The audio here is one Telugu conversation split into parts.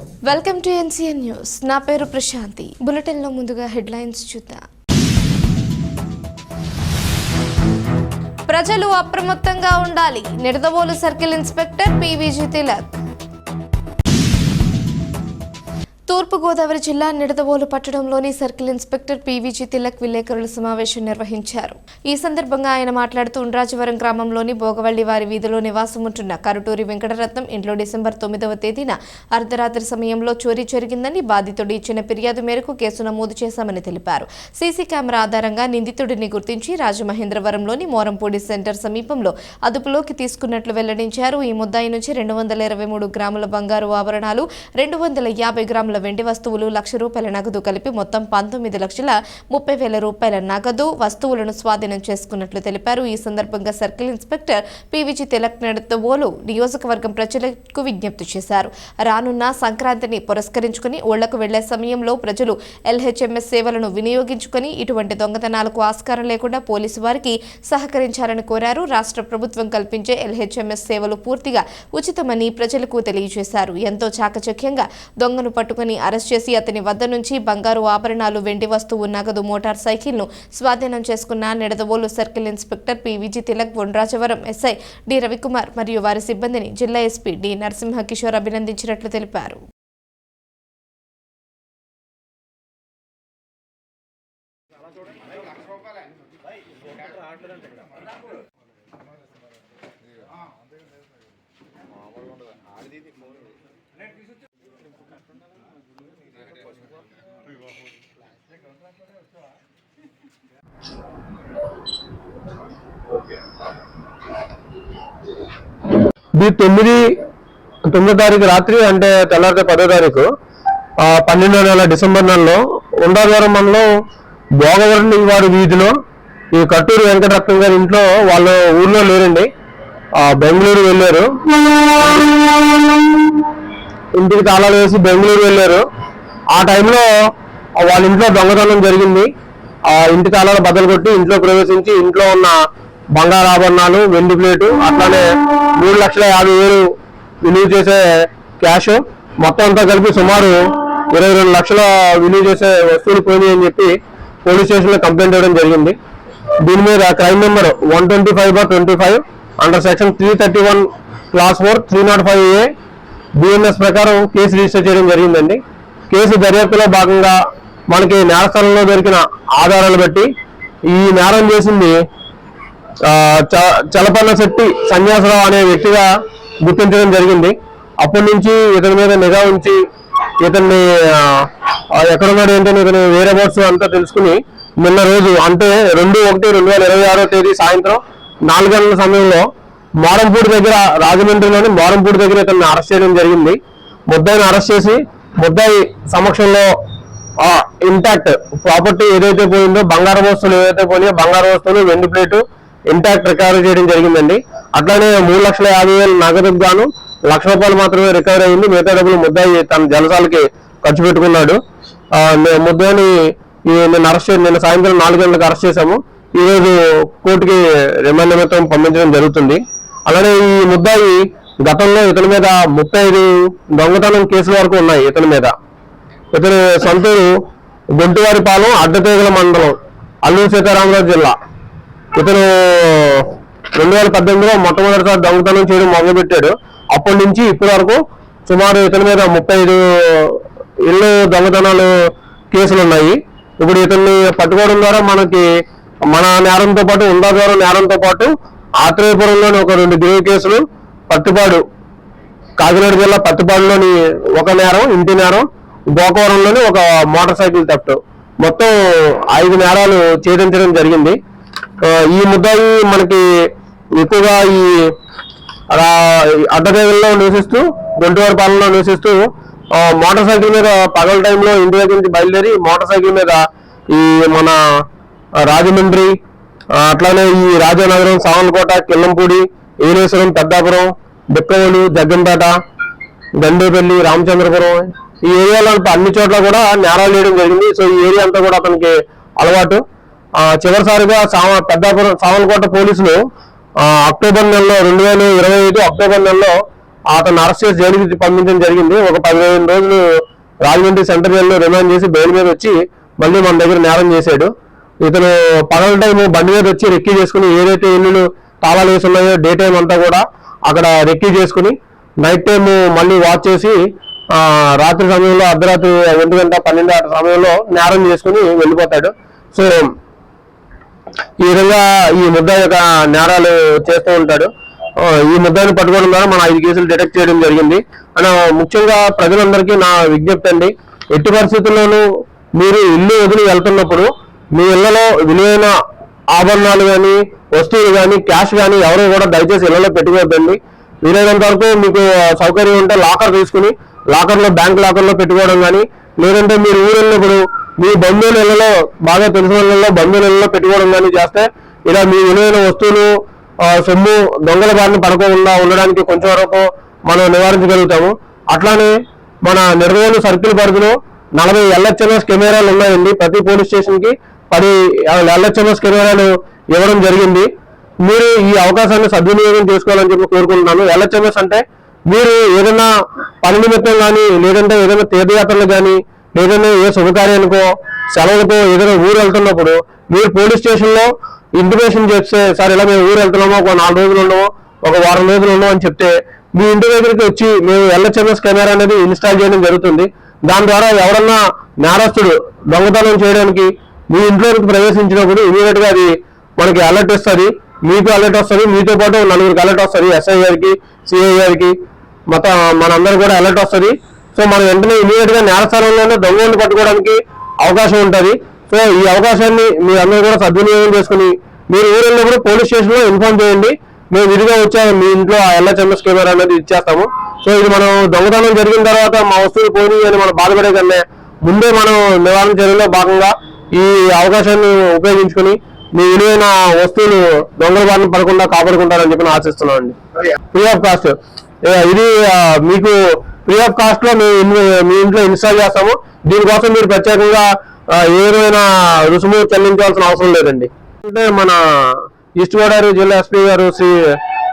వెల్కమ్ టు ఎన్సీఎన్ న్యూస్ నా పేరు ప్రశాంతి. బులెటిన్లో ముందుగా హెడ్లైన్స్ చూద్దాం. ప్రజలు అప్రమత్తంగా ఉండాలి. Nidadavolu circle inspector PVG Tilak. Thurpugodavari జిల్లా నిడదవోలు పట్టణంలోని సర్కిల్ ఇన్స్పెక్టర్ పీవీజీ తిలక్ విలేకరుల సమావేశం నిర్వహించారు. ఈ సందర్భంగా ఆయన మాట్లాడుతూ ఉండ్రాజవరం గ్రామంలోని భోగవల్లి వారి వీధిలో నివాసం ఉంటున్న కరుటూరి వెంకటరత్నం ఇంట్లో డిసెంబర్ తొమ్మిదవ తేదీన అర్ధరాత్రి సమయంలో చోరీ జరిగిందని బాధితుడు ఇచ్చిన ఫిర్యాదు మేరకు కేసు నమోదు చేశామని తెలిపారు. సీసీ కెమెరా ఆధారంగా నిందితుడిని గుర్తించి రాజమహేంద్రవరంలోని మోరంపూడి సెంటర్ సమీపంలో అదుపులోకి తీసుకున్నట్లు వెల్లడించారు. ఈ ముద్దాయి నుంచి రెండు వందల ఇరవై మూడు గ్రాముల బంగారు ఆభరణాలు రెండు వందల యాభై గ్రాముల వెండి వస్తువులు లక్ష రూపాయల నగదు కలిపి మొత్తం పంతొమ్మిది లక్షల ముప్పై వేల రూపాయల నగదు వస్తువులను స్వాధీనం చేసుకున్నట్లు తెలిపారు. ఈ సందర్భంగా circle inspector PVG Tilak Nadathavolu నియోజకవర్గం ప్రజలకు విజ్ఞప్తి చేశారు. రానున్న సంక్రాంతిని పురస్కరించుకుని ఊళ్ళకు వెళ్ళే సమయంలో ప్రజలు ఎల్హెచ్ఎంఎస్ సేవలను వినియోగించుకుని ఇటువంటి దొంగతనాలకు ఆస్కారం లేకుండా పోలీసు వారికి సహకరించాలని కోరారు. రాష్ట్ర ప్రభుత్వం కల్పించే ఎల్హెచ్ఎంఎస్ సేవలు పూర్తిగా ఉచితమని ప్రజలకు తెలియజేశారు. ఎంతో చాకచక్యంగా దొంగను పట్టుకుని అరెస్ట్ చేసి అతని వద్ద నుంచి బంగారు ఆభరణాలు వెండి వస్తువు నగదు మోటార్ సైకిల్ను స్వాధీనం చేసుకున్న Nidadavolu circle inspector P. VG. Tilak Vanarajavaram SI D. Ravikumar మరియు వారి సిబ్బందిని జిల్లా ఎస్పీ డి. నరసింహ కిషోర్ అభినందించినట్లు తెలిపారు. ఇది తొమ్మిది తొమ్మిదో తారీఖు రాత్రి అంటే తెల్లారితే పదో తారీఖు పన్నెండో నెల డిసెంబర్ నెలలో ఉండాదవరం మండలం భోగవరం వారి వీధిలో ఈ కట్టూరు వెంకటరత్నం గారి ఇంట్లో వాళ్ళు ఊర్లో లేరండి. బెంగళూరు వెళ్ళారు. ఇంటికి తాళాలు వేసి బెంగళూరు వెళ్ళారు. ఆ టైంలో వాళ్ళ ఇంట్లో దొంగతనం జరిగింది. ఆ ఇంటి తాళాలు బద్దలు కొట్టి ఇంట్లో ప్రవేశించి ఇంట్లో ఉన్న బంగారు ఆభరణాలు వెండి ప్లేటు అట్లానే మూడు లక్షల యాభై వేలు విలువ చేసే క్యాష్. మొత్తం అంతా కలిపి సుమారు ఇరవై రెండు లక్షల విలువ చేసే వస్తువులు పోయినాయి అని చెప్పి పోలీస్ స్టేషన్లో కంప్లైంట్ ఇవ్వడం జరిగింది. దీని మీద crime number one twenty five bar twenty five under section three thirty one clause four three nought five A BNS ప్రకారం కేసు రిజిస్టర్ చేయడం జరిగిందండి. కేసు దర్యాప్తులో భాగంగా మనకి నేరస్థలంలో దొరికిన ఆధారాలు బట్టి ఈ నేరం చేసింది చలపన్న శెట్టి సన్యాసరావు అనే వ్యక్తిగా గుర్తించడం జరిగింది. అప్పటి నుంచి ఇతని మీద నిఘా ఉంచి ఇతన్ని ఎక్కడున్నాడు ఏంటని ఇతని వేరే బోర్డ్స్ అంతా తెలుసుకుని నిన్న రోజు అంటే రెండు ఒకటి రెండు వేల ఇరవై ఆరో తేదీ సాయంత్రం నాలుగు గంటల సమయంలో మోరంపూడి దగ్గర రాజమండ్రిలోని మోరంపూడి దగ్గర ఇతన్ని అరెస్ట్ చేయడం జరిగింది. ముద్దాయిని అరెస్ట్ చేసి ముద్దాయి సమక్షంలో ఇంటాక్ట్ ప్రాపర్టీ ఏదైతే పోయిందో బంగారు వస్తువులు ఏదైతే పోయినాయో బంగారు వస్తువులు వెండి ప్లేటు ఇంటాక్ట్ రికవరీ చేయడం జరిగిందండి. అట్లానే మూడు లక్షల యాభై వేలు నగదుకు గాను లక్ష రూపాయలు మాత్రమే రికవరీ అయింది. మిగతా డబ్బులు ముద్దాయి తన జలసాలకి ఖర్చు పెట్టుకున్నాడు. ఆ, నిన్న అరెస్ట్ నిన్న సాయంత్రం నాలుగు గంటలకు అరెస్ట్ చేశాము. ఈ రోజు కోర్టుకి రిమాండ్ నిమిత్తం పంపించడం జరుగుతుంది. అలానే ఈ ముద్దాయి గతంలో ఇతని మీద ముప్పై ఐదు దొంగతనం కేసుల వరకు ఉన్నాయి ఇతని మీద. ఇతని సొంతూరు గొంటువారిపాలెం అడ్డతీగల మండలం అల్లూరు సీతారామరాజు జిల్లా. ఇతను రెండు వేల పద్దెనిమిదిలో మొట్టమొదటిసారి దొంగతనం చేయడం మొదలుపెట్టాడు. అప్పటి నుంచి ఇప్పటి వరకు సుమారు ఇతని మీద ముప్పై ఐదు ఇళ్ళు దొంగతనాలు కేసులు ఉన్నాయి. ఇప్పుడు ఇతన్ని పట్టుకోవడం ద్వారా మనకి మన నేరంతో పాటు ఉందా ద్వారా నేరంతో పాటు ఆత్రేయపురంలోని ఒక రెండు గిరి కేసులు పత్తిపాడు కాకినాడ జిల్లా పత్తిపాడులోని ఒక నేరం ఇంటి నేరం గోకవరంలోని ఒక మోటార్ సైకిల్ థెఫ్ట్ మొత్తం ఐదు నేరాలు ఛేదించడం జరిగింది. ఈ ముద్దాయి మనకి ఎక్కువగా ఈ అడ్డదేవుల్లో నివసిస్తూ గుంటూరు పాలనలో నివసిస్తూ మోటార్ సైకిల్ మీద పగల టైంలో ఇంటి దగ్గర నుంచి బయలుదేరి మోటార్ సైకిల్ మీద ఈ మన రాజమండ్రి అట్లానే ఈ రాజానగరం సామలకోట కిల్లంపూడి ఏలేశ్వరం పెద్దాపురం బిక్కవోలు జగ్గంపేట గండేపల్లి రామచంద్రపురం ఈ ఏరియాలో అన్ని చోట్ల కూడా నేరాలు వేయడం జరిగింది. సో ఈ ఏరియా అంతా కూడా అతనికి అలవాటు. చివరిసారిగా సావ పెద్దాపురం సావనకోట పోలీసులు అక్టోబర్ నెలలో రెండు వేల ఇరవై ఐదు అక్టోబర్ నెలలో అతను అరెస్ట్ చేసి జైలుకి పంపించడం జరిగింది. ఒక పదిహేను రోజులు రాజమండ్రి సెంటర్ జైల్లో రిమాండ్ చేసి బెయిల్ మీద వచ్చి మళ్ళీ మన దగ్గర నేరం చేశాడు. ఇతను పగల టైం బండి మీద వచ్చి రెక్కీ చేసుకుని ఏదైతే ఇల్లులు తాళాలు వేసి ఉన్నాయో డే టైం అంతా కూడా అక్కడ రెక్కీ చేసుకుని నైట్ టైం మళ్ళీ వాచ్ చేసి రాత్రి సమయంలో అర్ధరాత్రి ఒంటి గంట పన్నెండు ఆ సమయంలో నేరం చేసుకుని వెళ్ళిపోతాడు. సో ఈ ఈ ముద్ద యొక్క నేరాలు చేస్తూ ఉంటాడు. ఈ ముద్దాన్ని పట్టుకోవడం ద్వారా మన ఐదు కేసులు డిటెక్ట్ చేయడం జరిగింది. అండ్ ముఖ్యంగా ప్రజలందరికీ నా విజ్ఞప్తి అండి. ఎట్టి పరిస్థితుల్లోనూ మీరు ఇల్లు వదిలి వెళ్తున్నప్పుడు మీ ఇళ్ళలో విలువైన ఆభరణాలు కానీ వస్తువులు కానీ క్యాష్ కానీ ఎవరు కూడా దయచేసి ఇళ్ళలో పెట్టుకోవద్దండి. వీలైనంత వరకు మీకు సౌకర్యం ఉంటే లాకర్ తీసుకుని లాకర్లో బ్యాంక్ లాకర్లో పెట్టుకోవడం కానీ లేదంటే మీరు ఊరు వెళ్ళినప్పుడు మీ బంధువుల బాగా తెలిసిన ఇళ్ళలో బంధువుల ఇళ్ళలో పెట్టుకోవడం కానీ చేస్తే ఇలా మీ విలువైన వస్తువులు సొమ్ము దొంగల బారిన పడకుండా ఉండడానికి కొంచెం వరకు మనం నివారించగలుగుతాము. అట్లానే మన నిర్వహణ సర్కిల్ పరిధిలో నలభై ఎల్హెచ్ఎంఎస్ కెమెరాలు ఉన్నాయండి. ప్రతి పోలీస్ స్టేషన్కి పది ఎల్హెచ్ఎంఎస్ కెమెరాలు ఇవ్వడం జరిగింది. మీరు ఈ అవకాశాన్ని సద్వినియోగం చేసుకోవాలని చెప్పి కోరుకుంటున్నాను. ఎల్హెచ్ఎంఎస్ అంటే మీరు ఏదైనా పని నిమిత్తం కానీ లేదంటే ఏదైనా తీర్థయాత్రలు కానీ లేదంటే ఏ శుభకార్యానికో సెలవులకో ఏదైనా ఊరు వెళ్తున్నప్పుడు మీరు పోలీస్ స్టేషన్లో ఇంటిమేషన్ చేస్తే సార్ ఇలా మేము ఊరు వెళ్తున్నామో ఒక నాలుగు రోజులు ఉండము ఒక వారం రోజులు ఉండము అని చెప్తే మీ ఇంటి దగ్గరికి వచ్చి మేము ఎల్హెచ్ఎంఎస్ కెమెరా అనేది ఇన్స్టాల్ చేయడం జరుగుతుంది. దాని ద్వారా ఎవరన్నా నేరస్తుడు దొంగతనం చేయడానికి మీ ఇంట్లోకి ప్రవేశించినప్పుడు ఇమీడియట్గా అది మనకి అలర్ట్ వస్తుంది. మీకు అలర్ట్ వస్తుంది. మీతో పాటు నలుగురికి అలర్ట్ వస్తుంది. ఎస్ఐ గారికి సిఐ గారికి మొత్తం మనందరూ కూడా అలర్ట్ వస్తుంది. సో మనం వెంటనే ఇమీడియట్గా నేరస్థలంలోనే దొంగలను పట్టుకోవడానికి అవకాశం ఉంటుంది. సో ఈ అవకాశాన్ని మీరు అందరూ కూడా సద్వినియోగం చేసుకుని మీరు ఊరు వెళ్ళినప్పుడు పోలీస్ స్టేషన్లో ఇన్ఫార్మ్ చేయండి. మేము విడిగా వచ్చాము మీ ఇంట్లో ఆ ఎల్హెచ్ఎంఎస్ కెమెరా అనేది ఇచ్చేస్తాము. సో ఇది మనం దొంగతనం జరిగిన తర్వాత మా వస్తువులు పోయి అని మనం బాధపడే కన్నా ముందే మనం నివారణ చర్యలో భాగంగా ఈ అవకాశాన్ని ఉపయోగించుకుని మీ విలువైన వస్తువులు దొంగల బారిన పడకుండా కాపాడుకుంటారని చెప్పి నేను ఆశిస్తున్నాను అండి ఫ్రీ ఆఫ్ కాస్ట్ ఇది మీకు ఫ్రీ ఆఫ్ కాస్ట్లో మీ మీ ఇంట్లో ఇన్స్టాల్ చేస్తాము. దీనికోసం మీరు ప్రత్యేకంగా ఏ విధమైన రుసుము చెల్లించాల్సిన అవసరం లేదండి. అంటే మన ఈస్ట్ గోదావరి జిల్లా ఎస్పీ గారు శ్రీ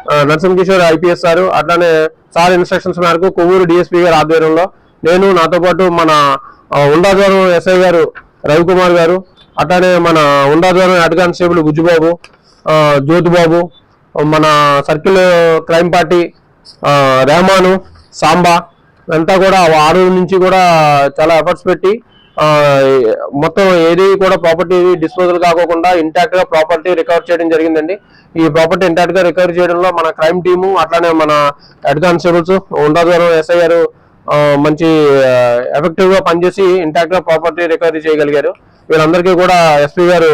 ఆ, నరసింహ కిషోర్ ఐపీఎస్ సార్ అట్లానే సార్ ఇన్స్ట్రక్షన్స్ మేరకు కొవ్వూరు డిఎస్పీ గారి ఆధ్వర్యంలో నేను నాతో పాటు మన ఆ, ఉండాద్వారం ఎస్ఐ గారు రవికుమార్ గారు అట్లానే మన ఉండాద్వారం హెడ్ కానిస్టేబుల్ గుజ్జుబాబు జ్యోతిబాబు మన circle crime party Rehman Samba అంతా కూడా ఆ నుంచి కూడా చాలా ఎఫర్ట్స్ పెట్టి మొత్తం ఏది కూడా ప్రాపర్టీ డిస్పోజల్ కాకోకుండా ఇంటాక్ట్గా ప్రాపర్టీ రికవర్ చేయడం జరిగిందండి. ఈ ప్రాపర్టీ ఇంటాక్ట్గా రికవర్ చేయడంలో మన క్రైమ్ టీము అట్లానే మన హెడ్ కానిస్టేబుల్స్ గారు ఎస్ఐ గారు మంచి ఎఫెక్టివ్గా పనిచేసి ఇంటాక్ట్గా ప్రాపర్టీ రికవరీ చేయగలిగారు. వీళ్ళందరికీ కూడా ఎస్పీ గారు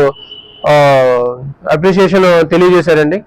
అప్రిషియేషన్ తెలియజేశారండి.